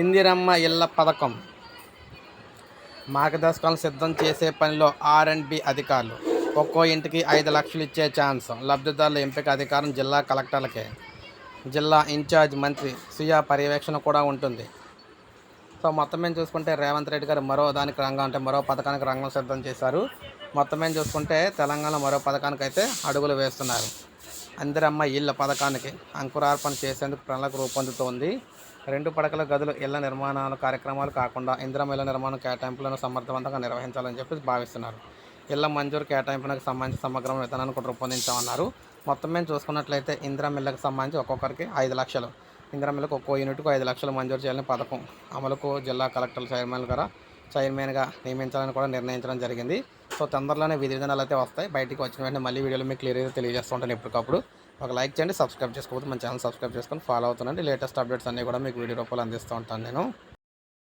ఇందిరమ్మ ఇళ్ళ పథకం. మార్గదర్శకాలను సిద్ధం చేసే పనిలో ఆర్ అండ్ బి అధికారులు. ఒక్కో ఇంటికి ఐదు లక్షలు ఇచ్చే ఛాన్స్. లబ్ధిదారుల ఎంపిక అధికారం జిల్లా కలెక్టర్లకే. జిల్లా ఇన్ఛార్జ్ మంత్రి సుయా పర్యవేక్షణ కూడా ఉంటుంది. సో మొత్తం మేము చూసుకుంటే రేవంత్ రెడ్డి గారు మరో దానికి రంగం అంటే మరో పథకానికి రంగం సిద్ధం చేశారు. మొత్తం మేము చూసుకుంటే తెలంగాణ మరో పథకానికి అయితే అడుగులు వేస్తున్నారు. అందరమ్మ ఇళ్ళ పథకానికి అంకురార్పణ చేసేందుకు ప్రణాళిక రూపొందుతోంది. రెండు పడకల గదులు ఇళ్ళ నిర్మాణాలు కార్యక్రమాలు కాకుండా ఇందిరమ్మ ఇళ్ళ నిర్మాణం కేటాయింపులను సమర్థవంతంగా నిర్వహించాలని చెప్పి భావిస్తున్నారు. ఇళ్ళ మంజూరు కేటాయింపులకు సంబంధించి సమగ్రమైన విధానాన్ని కూడా రూపొందించామన్నారు. మొత్తం మేము చూసుకున్నట్లయితే ఇందిరమ్మ ఇళ్ళకి సంబంధించి ఒక్కొక్కరికి ఐదు లక్షలు. ఇందిరమ్మ ఇళ్ళకి ఒక్కో యూనిట్కు ఐదు లక్షలు మంజూరు చేయాలని పథకం అమలుకు జిల్లా కలెక్టర్ చైర్మన్ గారు చైర్మన్గా నియమించాలని కూడా నిర్ణయించడం జరిగింది. సో తొందరలోనే విధి విధానాలు అయితే వస్తాయి. బయటికి వచ్చిన వెంటనే మళ్ళీ వీడియోలో మీకు క్లియర్గా తెలియజేస్తుంటాను ఎప్పటికప్పుడు. ఒక లైక్ చేయండి సబ్స్క్రైబ్ చేసుకోకపోతే మన ఛానల్ సబ్స్క్రైబ్ చేసుకొని ఫాలో అవుతుండండి. లేటెస్ట్ అప్డేట్స్ అన్నీ కూడా మీకు వీడియో రూపాయలు అందిస్తూ ఉంటాను నేను.